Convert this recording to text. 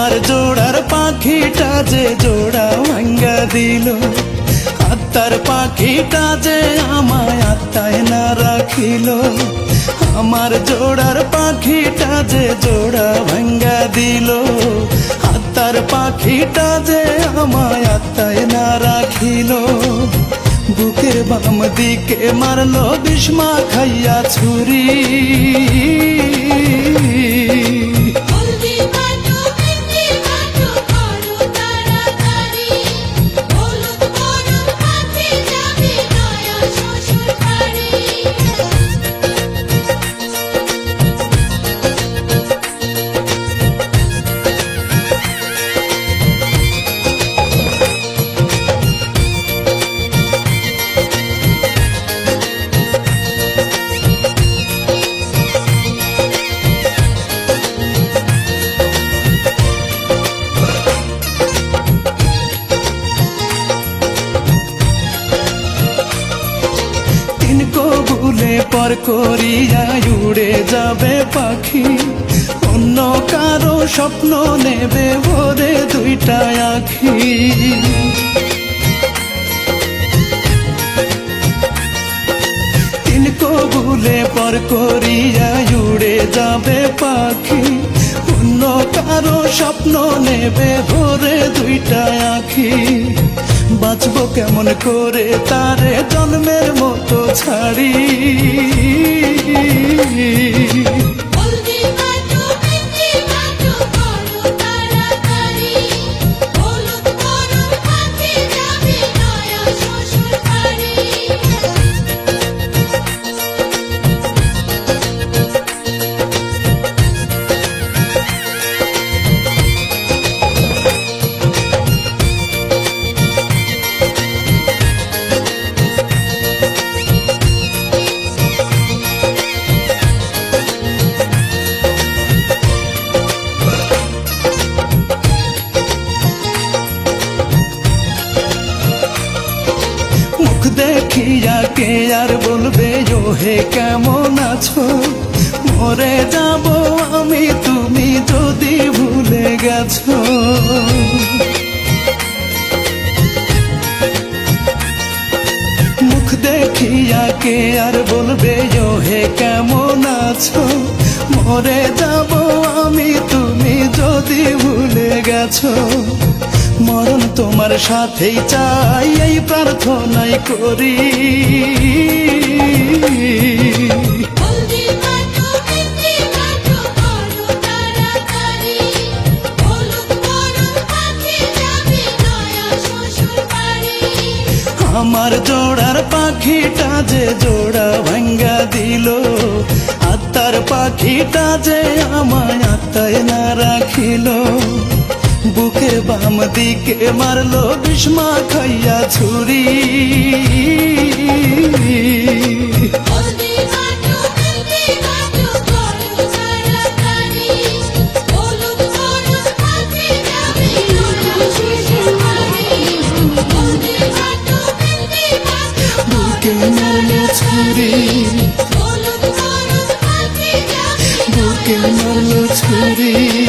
আমার জোড়ার পাখিটা যে জোড়া ভাঙ্গা দিল। আত্মার পাখিটা যে আমায় আত্মায় না রাখিল। আমার জোড়ার পাখিটা যে জোড়া ভাঙ্গা দিল। আত্মার পাখিটা যে আমায় আত্মায় না রাখিল। বুকের বাম দিকে মারলো বিষ্মা খাইয়া ছুরি। কবুলে পর করিয়া উড়ে যাবে পাখি। অন্য কারও স্বপ্ন নেবে ভরে দুইটা আখি। কবুলে পর করিয়া উড়ে যাবে পাখি। অন্য কারও স্বপ্ন নেবে ভরে দুইটা আখি। বাঁচবো কেমন করে তারে জন্মের মতো ছাড়ি। কে আর বলবে হে কেমন আছো? মরে যাব আমি, তুমি যদি ভুলে গেছো। মুখ দেখিয়া কে আর বলবে হে কেমন আছো? মরে যাব আমি, তুমি যদি ভুলে গেছো। মরণ তোমার সাথেই চাই, এই প্রার্থনাই করি। আমার জোড়ার পাখিটা যে জোড়া ভাঙ্গা দিল আত্মার পাখিটা যে আমায় আত্মায় না রাখিল। বুকের বাম দিকে মারলো বিষ্মা খাইয়া ছুরি। বুকে মারলো ছুরি। বুকে মারলো ছুরি।